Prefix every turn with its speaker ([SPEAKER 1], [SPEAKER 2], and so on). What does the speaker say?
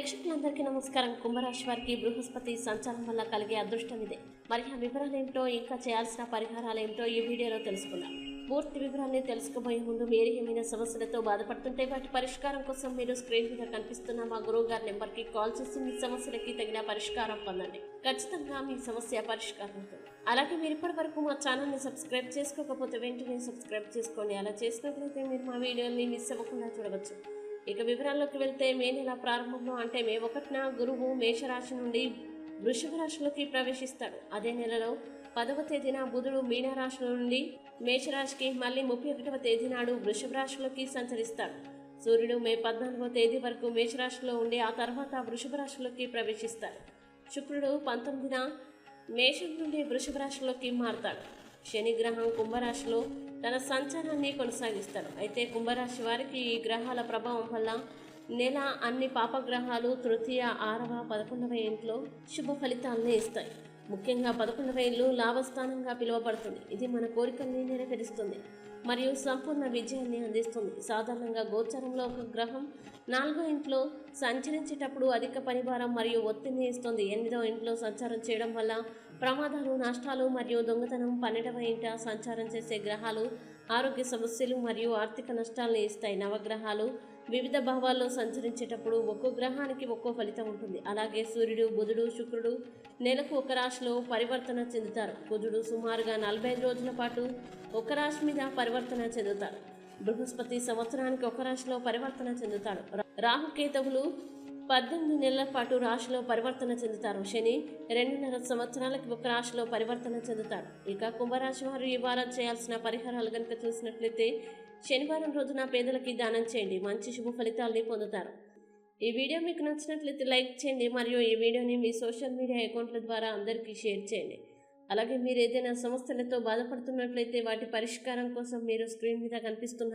[SPEAKER 1] ప్రేక్షకులందరికీ నమస్కారం. కుంభరాశి వారికి బృహస్పతి సంచారం వల్ల కలిగే అదృష్టం ఇదే మరి ఆ వివరాలు ఏమిటో ఇంకా చేయాల్సిన పరిహారాలు ఏమిటో ఈ వీడియోలో తెలుసుకుందాం. పూర్తి వివరాల్ని తెలుసుకోబోయే ముందు మీరు ఏమైనా సమస్యలతో బాధపడుతుంటే వాటి పరిష్కారం కోసం మీరు స్క్రీన్ మీద కనిపిస్తున్న మా గురువు గారి నెంబర్కి కాల్ చేసి మీ సమస్యలకి తగిన పరిష్కారం పొందండి. ఖచ్చితంగా మీ సమస్య పరిష్కారం అవుతుంది అలాగే మీరు ఇప్పటి వరకు మా ఛానల్ని సబ్స్క్రైబ్ చేసుకోకపోతే వెంటనే సబ్స్క్రైబ్ చేసుకోండి అలా చేసినట్లయితే మీరు మా వీడియోని మిస్ అవ్వకుండా చూడవచ్చు. ఇక వివరాల్లోకి వెళ్తే మే నెల ప్రారంభంలో అంటే మే ఒకటిన గురువు మేషరాశి నుండి వృషభ రాశిలోకి ప్రవేశిస్తాడు. అదే నెలలో పదవ తేదీన బుధుడు మీనరాశి నుండి మేషరాశికి మళ్ళీ ముప్పై ఒకటవ తేదీ నాడు వృషభ రాశిలోకి సంచరిస్తాడు. సూర్యుడు మే పద్నాలుగవ తేదీ వరకు మేషరాశిలో ఉండి ఆ తర్వాత వృషభ రాశిలోకి ప్రవేశిస్తాడు. శుక్రుడు పంతొమ్మిదిన మేషం నుండి వృషభ రాశిలోకి మారతాడు. శనిగ్రహం కుంభరాశిలో తన సంచారాన్ని కొనసాగిస్తారు అయితే కుంభరాశి వారికి ఈ గ్రహాల ప్రభావం వల్ల నెల అన్ని పాపగ్రహాలు తృతీయ ఆరవ పదకొండవ ఇంట్లో శుభ ఫలితాలను ఇస్తాయి. ముఖ్యంగా పదకొండు రైళ్ళు లాభస్థానంగా పిలువబడుతుంది. ఇది మన కోరికల్ని నెరవేరుస్తుంది మరియు సంపూర్ణ విజయాన్ని అందిస్తుంది. సాధారణంగా గోచరంలో ఒక గ్రహం నాలుగో ఇంట్లో సంచరించేటప్పుడు అధిక పరిభారం మరియు ఒత్తిడిని ఇస్తుంది. ఎనిమిదవ ఇంట్లో సంచారం చేయడం వల్ల ప్రమాదాలు నష్టాలు మరియు దొంగతనం పన్నెండవ ఇంట సంచారం చేసే గ్రహాలు ఆరోగ్య సమస్యలు మరియు ఆర్థిక నష్టాలను ఇస్తాయి. నవగ్రహాలు వివిధ భావాల్లో సంచరించేటప్పుడు ఒక్కో గ్రహానికి ఒక్కో ఫలితం ఉంటుంది. అలాగే సూర్యుడు బుధుడు శుక్రుడు నెలకు ఒక రాశిలో పరివర్తన చెందుతారు. బుధుడు సుమారుగా నలభై ఐదు రోజుల పాటు ఒక రాశి మీద పరివర్తన చెందుతారు. బృహస్పతి సంవత్సరానికి ఒక రాశిలో పరివర్తన చెందుతాడు. రా- రాహుకేతువులు పద్దెనిమిది నెలల పాటు రాశిలో పరివర్తన చెందుతారు. శని రెండున్నర సంవత్సరాలకు ఒక రాశిలో పరివర్తన చెందుతాడు. ఇక కుంభరాశి వారు ఈ వారం చేయాల్సిన పరిహారాలు కనుక చూసినట్లయితే శనివారం రోజున పేదలకి దానం చేయండి. మంచి శుభ ఫలితాలని పొందుతారు. ఈ వీడియో మీకు నచ్చినట్లయితే లైక్ చేయండి. మరియు ఈ వీడియోని మీ సోషల్ మీడియా అకౌంట్ల ద్వారా అందరికీ షేర్ చేయండి. అలాగే మీరు ఏదైనా సమస్యలతో బాధపడుతున్నట్లయితే వాటి పరిష్కారం కోసం మీరు స్క్రీన్ మీద కనిపిస్తున్న